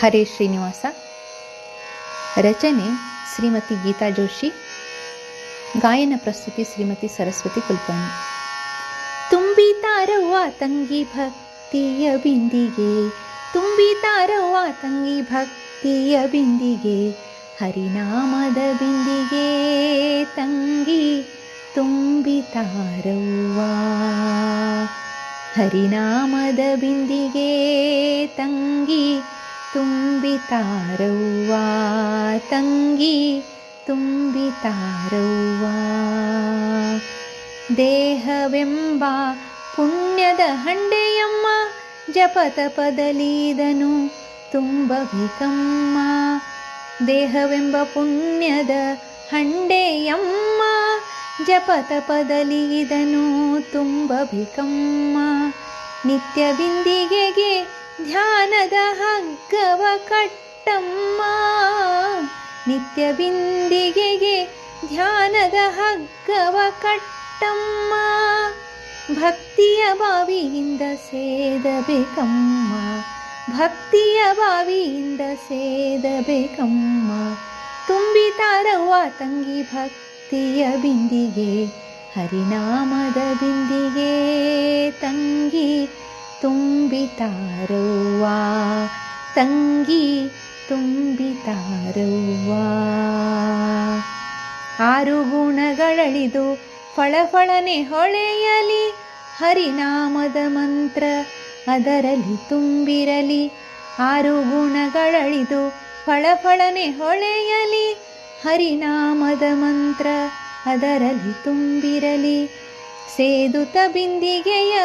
ಹರೇ ಶ್ರೀನಿವಾಸ. ರಚನೆ ಶ್ರೀಮತಿ ಗೀತಾ ಜೋಶಿ. ಗಾಯನ ಪ್ರಸ್ತುತಿ ಶ್ರೀಮತಿ ಸರಸ್ವತಿ ಕುಲಕರ್ಣಿ. ತುಂಬಿತಾರವ್ವ ತಂಗಿ ಭಕ್ತಿಯ ಬಿಂದಿಗೆ, ತುಂಬಿ ತಾರವ ತಂಗಿ ಭಕ್ತಿಯ ಬಿಂದಿಗೆ, ಹರಿನಾಮದ ಬಿಂದಿಗೆ ತಂಗಿ ತುಂಬಿತಾರವ್ವ ಹರಿನಾಮದ ಬಿಂದಿಗೆ ತಂಗಿ ತುಂಬಿತಾರವ್ವ ತಂಗಿ, ತುಂಬಿತಾರವ್ವ. ದೇಹವೆಂಬ ಪುಣ್ಯದ ಹಂಡೆಯಮ್ಮ ಜಪತಪದಲಿದನು ತುಂಬಬೇಕಮ್ಮ. ದೇಹವೆಂಬ ಪುಣ್ಯದ ಹಂಡೆಯಮ್ಮ ಜಪತಪದಲಿದನು ತುಂಬಬೇಕಮ್ಮ. ನಿತ್ಯ ಬಿಂದಿಗೆಗೆ ಧ್ಯಾನದ ಹಗ್ಗವ ಕಟ್ಟಮ್ಮ. ನಿತ್ಯ ಬಿಂದಿಗೆಗೆ ಧ್ಯಾನದ ಹಗ್ಗವ ಕಟ್ಟಮ್ಮ. ಭಕ್ತಿಯ ಬಾವಿಯಿಂದ ಸೇದಬೇಕಮ್ಮ. ಭಕ್ತಿಯ ಬಾವಿಯಿಂದ ಸೇದಬೇಕಮ್ಮ. ತುಂಬಿತಾರವ್ವ ತಂಗಿ ಭಕ್ತಿಯ ಬಿಂದಿಗೆ, ಹರಿನಾಮದ ಬಿಂದಿಗೆ ತಂಗಿ ತುಂಬಿತಾರವ್ವ ತಂಗಿ ತುಂಬಿತಾರವ್ವ. ಆರು ಗುಣಗಳಳಿದು ಫಳಫಳನೆ ಹೊಳೆಯಲಿ, ಹರಿನಾಮದ ಮಂತ್ರ ಅದರಲ್ಲಿ ತುಂಬಿರಲಿ. ಆರು ಗುಣಗಳಳಿದು ಫಳಫಳನೆ ಹೊಳೆಯಲಿ, ಹರಿನಾಮದ ಮಂತ್ರ ಅದರಲ್ಲಿ ತುಂಬಿರಲಿ. ಸೇದುತ ಬಿಂದಿಗೆಯ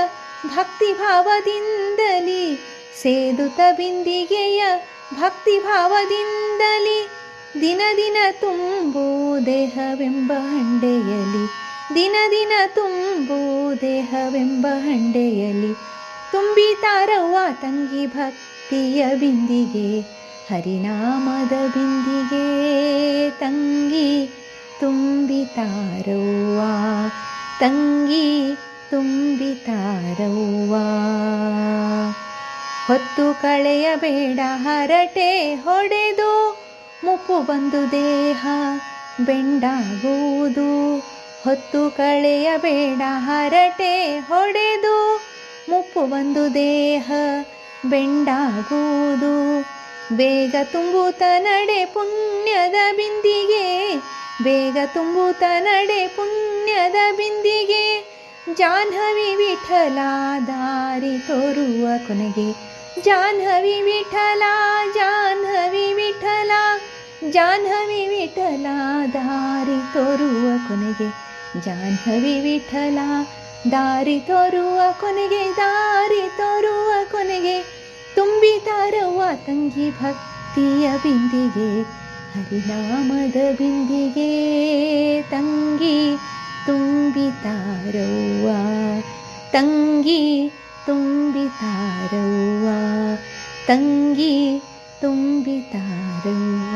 ಭಕ್ತಿಭಾವದಿಂದಲಿ ಸೇದುತ ಬಿಂದಿಗೆಯ ಭಕ್ತಿಭಾವದಿಂದಲಿ ದಿನ ದಿನ ತುಂಬೋ ದೇಹವೆಂಬ ಹಂಡೆಯಲಿ, ದಿನ ದಿನ ತುಂಬು ದೇಹವೆಂಬ ಹಂಡೆಯಲಿ. ತುಂಬಿ ತಾರವ್ವ ತಂಗಿ ಭಕ್ತಿಯ ಬಿಂದಿಗೆ, ಹರಿನಾಮದ ಬಿಂದಿಗೆ ತಂಗಿ ತುಂಬಿತಾರವ್ವ ತಂಗಿ ತುಂಬಿತಾರವ್ವ ಹೊತ್ತು ಕಳೆಯಬೇಡ ಹರಟೆ ಹೊಡೆದು ಮುಪ್ಪು ಬಂದು ದೇಹ ಬೆಂಡಾಗುವುದು. ಹೊತ್ತು ಕಳೆಯಬೇಡ ಹರಟೆ ಹೊಡೆದು ಮುಪ್ಪು ಬಂದು ದೇಹ ಬೆಂಡಾಗುವುದು. ಬೇಗ ತುಂಬುತ್ತ ನಡೆ ಪುಣ್ಯದ ಬಿಂದಿಗೆ, ಬೇಗ ತುಂಬುತ್ತ ನಡೆ ಪುಣ್ಯದ ಬಿಂದಿಗೆ, ಜಾಹ್ನವಿ ವಿಠಲ ದಾರಿ ತೋರುವ ಕೊನೆಗೆ ಜಾಹ್ನವಿ ವಿಠಲ ಜಾಹ್ನವಿ ವಿಠಲ ಜಾಹ್ನವಿ ವಿಠಲ, ದಾರಿ ತೋರುವ ಕೊನೆಗೆ ಜಾಹ್ನವಿ ವಿಠಲ, ದಾರಿ ತೋರುವ ಕೊನೆಗೆ, ದಾರಿ ತೋರುವ ಕೊನೆಗೆ ತುಂಬಿತಾರವ್ವ ತಂಗಿ ಭಕ್ತಿಯ ಬಿಂದಿಗೆ, ಹರಿನಾಮದ ಬಿಂದಿಗೆ ತಂಗಿ ತುಂಬಿ ತಾರುವ ತಂಗಿ ತುಂಬಿತಾರವ್ವ ತಂಗಿ ತುಂಬಿತಾರವ್ವ